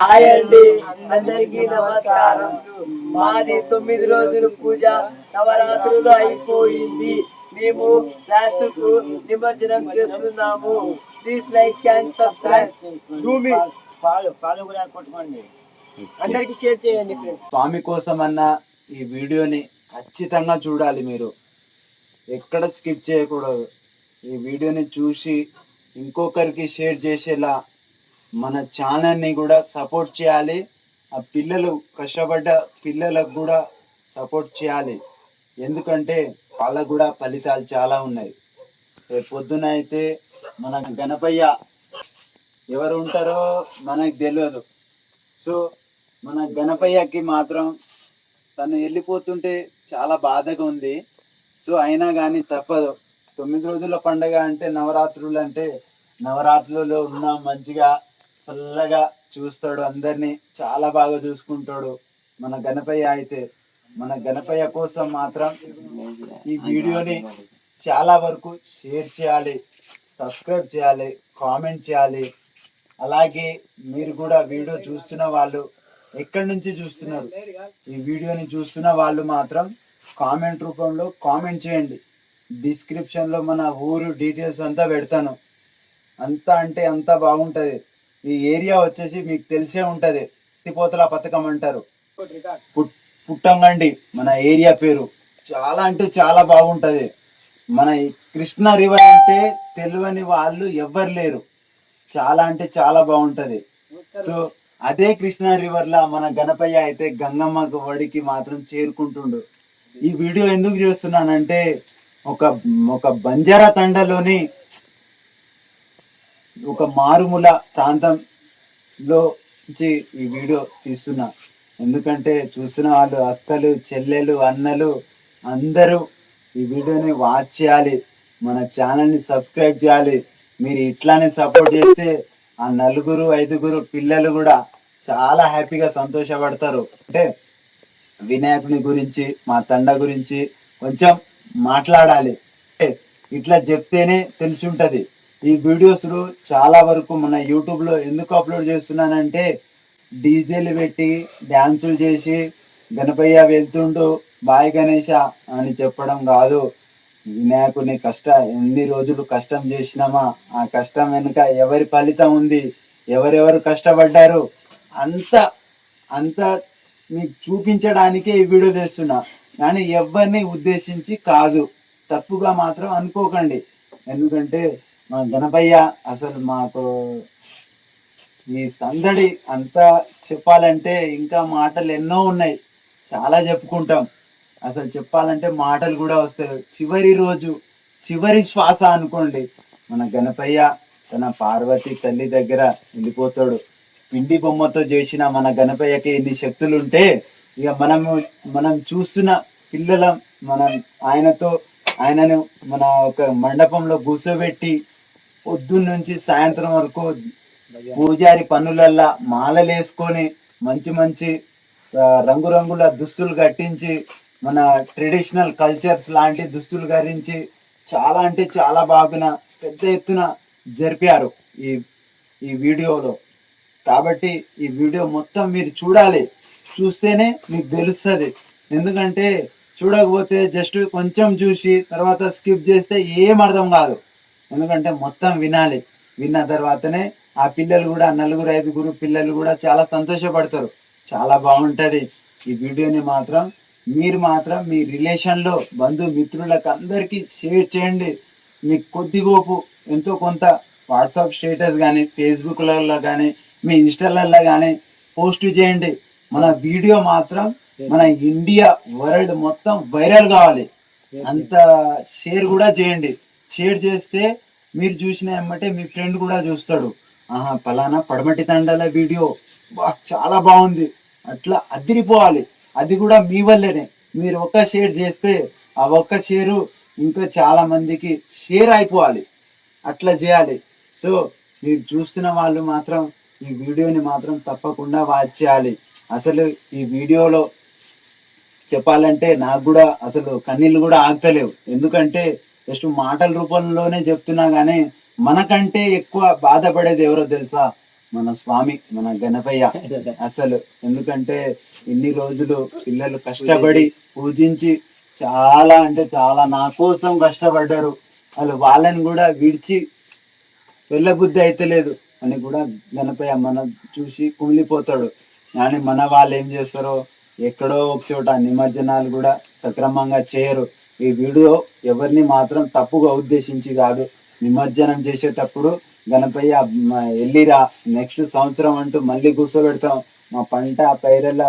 Hi అండి అందరికీ నమస్కారం. మాది తొమ్మిది రోజులు పూజ నవరాత్రులు అయిపోయింది. మేము లాస్ట్కు నిమజ్జనం చేస్తున్నాము. ప్లీజ్ లైక్ అండ్ సబ్స్క్రైబ్ డూ మీ పాలు పాలు కూడా కొట్టుకోండి. అందరికి షేర్ చేయండి ఫ్రెండ్స్ స్వామి కోసం అన్న ఈ వీడియోని ఖచ్చితంగా చూడాలి మీరు. ఎక్కడ స్కిప్ చేయకూడదు. ఈ వీడియోని చూసి ఇంకొకరికి షేర్ చేసేలా మన ఛానల్ని కూడా సపోర్ట్ చేయాలి. ఆ పిల్లలు కష్టపడ్డ పిల్లలకు కూడా సపోర్ట్ చేయాలి. ఎందుకంటే వాళ్ళకు కూడా ఫలితాలు చాలా ఉన్నాయి. రేపు పొద్దున అయితే మన గణపయ్య ఎవరు ఉంటారో మనకు తెలియదు. సో మన గణపయ్యకి మాత్రం తను వెళ్ళిపోతుంటే చాలా బాధగా ఉంది. సో అయినా కానీ తప్పదు. తొమ్మిది రోజుల పండగ అంటే నవరాత్రులు అంటే నవరాత్రులలో ఉన్న మంచిగా. చల్లగా చూస్తాడు అందరినీ. చాలా బాగా చూసుకుంటాడు మన గణపయ్య అయితే. మన గణపయ్య కోసం మాత్రం ఈ వీడియోని చాలా వరకు షేర్ చేయాలి సబ్స్క్రైబ్ చేయాలి కామెంట్ చేయాలి. అలాగే మీరు కూడా వీడియో చూస్తున్న వాళ్ళు ఎక్కడి నుంచి చూస్తున్నారు? ఈ వీడియోని చూస్తున్న వాళ్ళు మాత్రం కామెంట్ రూపంలో కామెంట్ చేయండి. డిస్క్రిప్షన్లో మన ఊరు డీటెయిల్స్ అంతా పెడతాను. అంతా అంటే అంతా బాగుంటుంది. ఈ ఏరియా వచ్చేసి మీకు తెలిసే ఉంటుంది. తిపోతల పథకం అంటారు. పుట్ పుట్టంగండి మన ఏరియా పేరు. చాలా అంటే చాలా బాగుంటుంది. మన కృష్ణ కృష్ణా రివర్ అంటే తెలియని వాళ్ళు ఎవ్వరు లేరు. చాలా అంటే చాలా బాగుంటది. సో అదే కృష్ణా రివర్ లా మన గణపయ్య అయితే గంగమ్మ వడికి మాత్రం చేరుకుంటుండు. ఈ వీడియో ఎందుకు చేస్తున్నానంటే ఒక ఒక బంజారా తండలోని ఒక మారుమూల ప్రాంతంలో నుంచి ఈ వీడియో తీస్తున్నా. ఎందుకంటే చూసిన వాళ్ళు అక్కలు చెల్లెలు అన్నలు అందరూ ఈ వీడియోని వాచ్ చేయాలి. మన ఛానల్ని సబ్స్క్రైబ్ చేయాలి. మీరు ఇట్లానే సపోర్ట్ చేస్తే ఆ నలుగురు ఐదుగురు పిల్లలు కూడా చాలా హ్యాపీగా సంతోషపడతారు. అంటే వినాయకుని గురించి మా తండ గురించి కొంచెం మాట్లాడాలి. అంటే ఇట్లా చెప్తేనే తెలిసి ఉంటుంది. ఈ వీడియోస్ చాలా వరకు మన యూట్యూబ్లో ఎందుకు అప్లోడ్ చేస్తున్నానంటే డీజేలు పెట్టి డ్యాన్సులు చేసి గణపయ్య వెళ్తుంటూ బాయ్ గణేష అని చెప్పడం కాదు. నాకు నీ కష్ట ఎన్ని రోజులు కష్టం చేసినామా ఆ కష్టం వెనుక ఎవరి ఫలితం ఉంది ఎవరెవరు కష్టపడ్డారు అంత అంత మీకు చూపించడానికే ఈ వీడియో చేస్తున్నా. కానీ ఎవరిని ఉద్దేశించి కాదు. తప్పుగా మాత్రం అనుకోకండి. ఎందుకంటే మా గణపయ్య అసలు మాకు ఈ సందడి అంతా చెప్పాలంటే ఇంకా మాటలు ఎన్నో ఉన్నాయి. చాలా చెప్పుకుంటాం. అసలు చెప్పాలంటే మాటలు కూడా వస్తాయి. చివరి రోజు చివరి శ్వాస అనుకోండి. మన గణపయ్య తన పార్వతి తల్లి దగ్గర వెళ్ళిపోతాడు పిండి బొమ్మతో చేసిన మన గణపయ్యకి ఎన్ని శక్తులు ఉంటే ఇక మనము మనం చూస్తున్న పిల్లల మనం ఆయనతో ఆయనను మన ఒక మండపంలో కూర్చోబెట్టి పొద్దున్న నుంచి సాయంత్రం వరకు పూజారి పనులల్లా మాలలేసుకొని మంచి మంచి రంగురంగుల దుస్తులు కట్టించి మన ట్రెడిషనల్ కల్చర్స్ లాంటి దుస్తులు ధరించి చాలా అంటే చాలా బాగా పెద్ద ఎత్తున జరిపారు ఈ ఈ వీడియోలో. కాబట్టి ఈ వీడియో మొత్తం మీరు చూడాలి. చూస్తేనే మీకు తెలుస్తుంది. ఎందుకంటే చూడకపోతే జస్ట్ కొంచెం చూసి తర్వాత స్కిప్ చేస్తే ఏం అర్థం కాదు. ఎందుకంటే మొత్తం వినాలి. విన్న తర్వాతనే ఆ పిల్లలు కూడా నలుగురు ఐదుగురు పిల్లలు కూడా చాలా సంతోషపడతారు. చాలా బాగుంటది. ఈ వీడియోని మాత్రం మీరు మాత్రం మీ రిలేషన్లో బంధు మిత్రులకు అందరికీ షేర్ చేయండి. మీకు కొద్దిగోపు ఎంతో కొంత వాట్సాప్ స్టేటస్ కానీ ఫేస్బుక్లలో కానీ మీ ఇన్స్టాలలో కానీ పోస్ట్ చేయండి. మన వీడియో మాత్రం మన ఇండియా వరల్డ్ మొత్తం వైరల్ కావాలి. అంత షేర్ కూడా చేయండి. షేర్ చేస్తే మీరు చూసిన ఎమ్మటే మీ ఫ్రెండ్ కూడా చూస్తాడు. ఆహా పలానా పడమటి తండాల వీడియో. బా చాలా బాగుంది. అట్లా అదిరిపోవాలి. అది కూడా మీ వల్లనే. మీరు ఒక్క షేర్ చేస్తే ఆ ఒక్క షేరు ఇంకా చాలా మందికి షేర్ అయిపోవాలి. అట్లా చేయాలి. సో మీరు చూస్తున్న వాళ్ళు మాత్రం ఈ వీడియోని మాత్రం తప్పకుండా వాచ్ చేయాలి. అసలు ఈ వీడియోలో చెప్పాలంటే నాకు కూడా అసలు కన్నీళ్ళు కూడా ఆగతలేవు. ఎందుకంటే జస్ట్ మాటల రూపంలోనే చెప్తున్నా కానీ మనకంటే ఎక్కువ బాధపడేది ఎవరో తెలుసా? మన స్వామి మన గణపయ్య అసలు. ఎందుకంటే ఇన్ని రోజులు పిల్లలు కష్టపడి పూజించి చాలా అంటే చాలా నా కోసం కష్టపడ్డారు. వాళ్ళు వాళ్ళని కూడా విడిచి వెళ్ళబుద్ధి అయితే లేదు అని కూడా గణపయ్య మనం చూసి కుమిలిపోతాడు. కానీ మన వాళ్ళు ఏం చేస్తారో ఎక్కడో ఒక చోట నిమజ్జనాలు కూడా సక్రమంగా చేయరు. ఈ వీడియో ఎవరిని మాత్రం తప్పుగా ఉద్దేశించి కాదు నిమజ్జనం చేసేటప్పుడు గణపయ్య వెళ్ళిరా నెక్స్ట్ సంవత్సరం అంటూ మళ్ళీ కూర్చోబెడతాం. మా పంట పైరల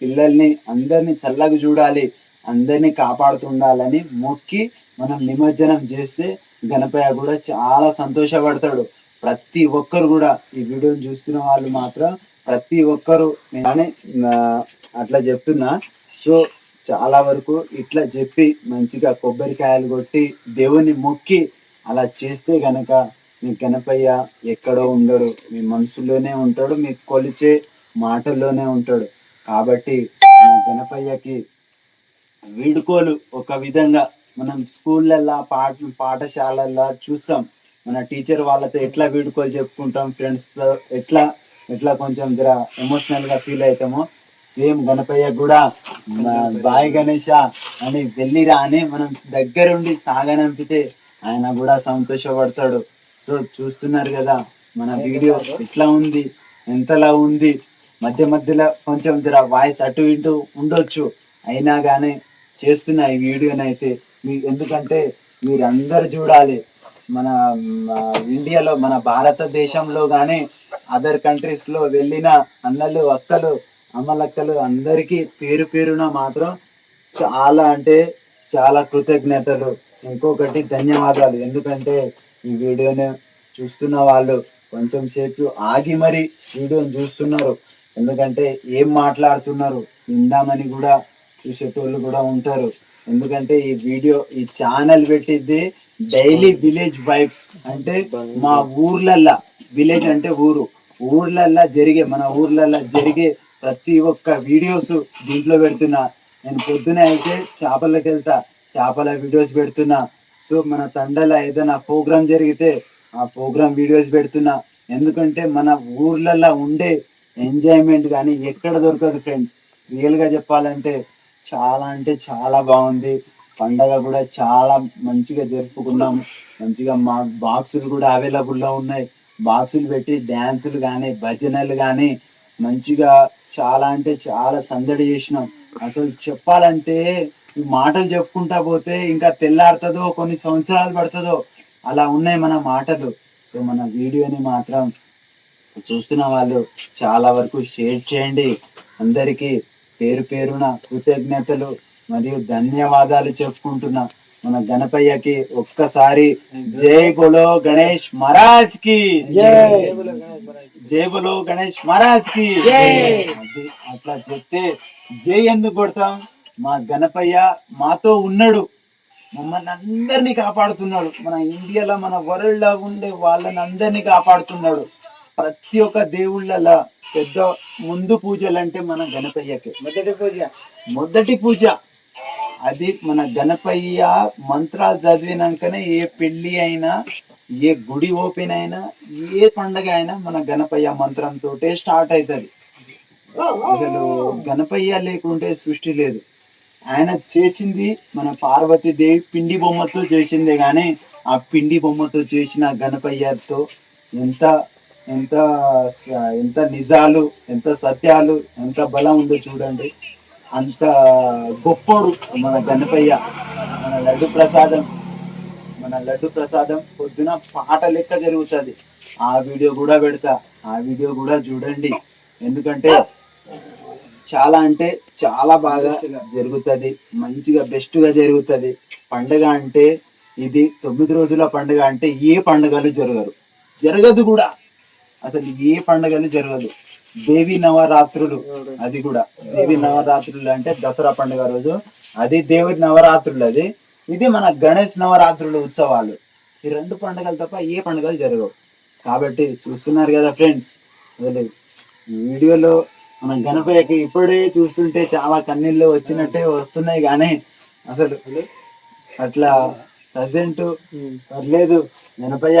పిల్లల్ని అందరినీ చల్లగా చూడాలి అందరినీ కాపాడుతుండాలని మొక్కి మనం నిమజ్జనం చేస్తే గణపయ్య కూడా చాలా సంతోషపడతాడు. ప్రతి ఒక్కరు కూడా ఈ వీడియోని చూస్తున్న వాళ్ళు మాత్రం ప్రతి ఒక్కరు నేను అట్లా చెప్తున్నా. సో చాలా వరకు ఇట్లా చెప్పి మంచిగా కొబ్బరికాయలు కొట్టి దేవుని మొక్కి అలా చేస్తే గనక మీ గణపయ్య ఎక్కడో ఉండడు. మీ మనసులోనే ఉంటాడు మీ కొలిచే మాటల్లోనే ఉంటాడు. కాబట్టి మన గణపయ్యకి వీడుకోలు ఒక విధంగా మనం స్కూళ్ళల్లో పాఠ పాఠశాలల్లో చూస్తాం. మన టీచర్ వాళ్ళతో ఎట్లా వీడుకోలు చెప్పుకుంటాం ఫ్రెండ్స్తో ఎట్లా ఎట్లా కొంచెం జర ఎమోషనల్గా ఫీల్ అవుతామో సేమ్ గణపయ్య కూడా బాయ్ గణేష అని వెళ్ళిరా అని మనం దగ్గరుండి సాగనంపితే ఆయన కూడా సంతోషపడతాడు. సో చూస్తున్నారు కదా మన వీడియో ఎట్లా ఉంది ఎంతలా ఉంది మధ్య మధ్యలో కొంచెం జర వాయిస్ అటు ఇటు ఉండొచ్చు. అయినా కానీ చేస్తున్న ఈ వీడియోనైతే మీ ఎందుకంటే మీరందరు చూడాలి మన ఇండియాలో మన భారతదేశంలో కానీ అదర్ కంట్రీస్లో వెళ్ళిన అన్నలు అక్కలు అమ్మలక్కలు అందరికీ పేరు పేరున మాత్రం చాలా అంటే చాలా కృతజ్ఞతలు. ఇంకొకటి ధన్యవాదాలు. ఎందుకంటే ఈ వీడియోని చూస్తున్న వాళ్ళు కొంచెం సేపు ఆగి మరి వీడియోని చూస్తున్నారు. ఎందుకంటే ఏం మాట్లాడుతున్నారు విందామని కూడా చూసేటోళ్ళు కూడా ఉంటారు. ఎందుకంటే ఈ వీడియో ఈ ఛానల్ పెట్టిద్ది డైలీ విలేజ్ వైబ్స్. అంటే మా ఊర్లల్లా విలేజ్ అంటే ఊరు. ఊర్లల్లా జరిగే మన ఊర్లల్లా జరిగే ప్రతి ఒక్క వీడియోస్ దీంట్లో పెడుతున్నా. నేను పొద్దున అయితే చేపలకు వెళ్తా. చేపల వీడియోస్ పెడుతున్నా. సో మన తండల ఏదైనా ప్రోగ్రామ్ జరిగితే ఆ ప్రోగ్రామ్ వీడియోస్ పెడుతున్నా. ఎందుకంటే మన ఊర్లలో ఉండే ఎంజాయ్మెంట్ కానీ ఎక్కడ దొరకదు ఫ్రెండ్స్ రియల్గా చెప్పాలంటే చాలా అంటే చాలా బాగుంది. పండగ కూడా చాలా మంచిగా జరుపుకున్నాం. మంచిగా మా బాక్సులు కూడా అవైలబుల్లో ఉన్నాయి. బాక్సులు పెట్టి డ్యాన్సులు కానీ భజనలు కానీ మంచిగా చాలా అంటే చాలా సందడి చేసినాం. అసలు చెప్పాలంటే ఈ మాటలు చెప్పుకుంటా పోతే ఇంకా తెల్లారుతుందో కొన్ని సంవత్సరాలు పడుతుందో అలా ఉన్నాయి మన మాటలు. సో మన వీడియోని మాత్రం చూస్తున్న వాళ్ళు చాలా వరకు షేర్ చేయండి. అందరికీ పేరు పేరున కృతజ్ఞతలు మరియు ధన్యవాదాలు చెప్పుకుంటున్నా. మన గణపయ్యకి ఒక్కసారి జై బోలో గణేష్ మహారాజ్కి జై. బోలో గణేష్ మహారాజ్కి అట్లా చెప్తే జై ఎందుకు కొడతాం? మా గణపయ్య మాతో ఉన్నాడు. మమ్మల్ని అందరినీ కాపాడుతున్నాడు. మన ఇండియాలో మన వరల్డ్లో ఉండే వాళ్ళని అందరినీ కాపాడుతున్నాడు. ప్రతి ఒక్క దేవుళ్ళ పెద్ద ముందు పూజలు అంటే మన గణపయ్యకే. మొదటి పూజ. మొదటి పూజ. అది మన గణపయ్య మంత్రాలు చదివినాకనే ఏ పెళ్ళి అయినా ఏ గుడి ఓపెన్ అయినా ఏ పండగ అయినా మన గణపయ్య మంత్రంతో స్టార్ట్ అవుతుంది అసలు గణపయ్య లేకుంటే సృష్టి లేదు. ఆయన చేసింది మన పార్వతీదేవి పిండి బొమ్మతో చేసిందే కానీ ఆ పిండి బొమ్మతో చేసిన గణపయ్యతో ఎంత ఎంత ఎంత నిజాలు ఎంత సత్యాలు ఎంత బలం ఉందో చూడండి. అంత గొప్పోడు మన గణపయ్య మన లడ్డు ప్రసాదం మన లడ్డు ప్రసాదం పొద్దున పాట లెక్క జరుగుతుంది. ఆ వీడియో కూడా పెడతా ఆ వీడియో కూడా చూడండి. ఎందుకంటే చాలా అంటే చాలా బాగా జరుగుతుంది మంచిగా బెస్ట్గా జరుగుతుంది. పండగ అంటే ఇది తొమ్మిది రోజుల పండుగ అంటే ఏ పండుగలు జరగరు. జరగదు కూడా. అసలు ఏ పండుగలు జరగదు. దేవి నవరాత్రులు అది కూడా. దేవి నవరాత్రులు అంటే దసరా పండుగ రోజు. అది దేవి నవరాత్రులు అది. ఇది మన గణేష్ నవరాత్రులు ఉత్సవాలు. ఈ రెండు పండుగలు తప్ప ఏ పండుగలు జరగవు. కాబట్టి చూస్తున్నారు కదా ఫ్రెండ్స్ అసలు వీడియోలో మన గణపయ్యకి ఇప్పుడే చూస్తుంటే చాలా కన్నీళ్ళు వచ్చినట్టే వస్తున్నాయి కానీ అసలు అట్లా ప్రజెంట్ పర్లేదు. గణపయ్య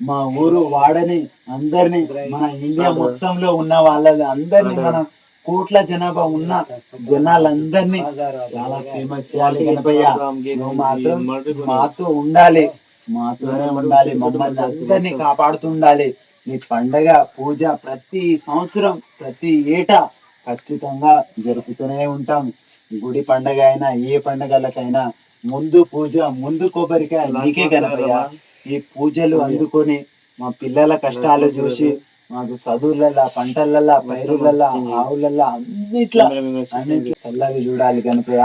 మా ఊరు వాడని అందరినీ మన ఇండియా మొత్తంలో ఉన్న వాళ్ళ అందరినీ మన కోట్ల జనాభా ఉన్న జనాలందరినీ చాలా ఫేమస్ చేయాలి గణపయ్య. నువ్వు మాత్రం మాతో ఉండాలి. మాతోనే ఉండాలి. మమ్మల్ని అందరినీ కాపాడుతుండాలి. నీ పండగ పూజ ప్రతి సంవత్సరం ప్రతి ఏటా ఖచ్చితంగా జరుపుతూనే ఉంటాం. గుడి పండగ అయినా ఏ పండగలకైనా ముందు పూజ ముందు కొబ్బరికాయ నీకే గణపయ్య. ఈ పూజలు అందుకొని మా పిల్లల కష్టాలు చూసి మాకు చదువులల్లా పంటలల్లా పైరులల్లా ఆవులల్లా అన్నిట్లా అన్నిట్లో చల్లగా చూడాలి గణపయ్య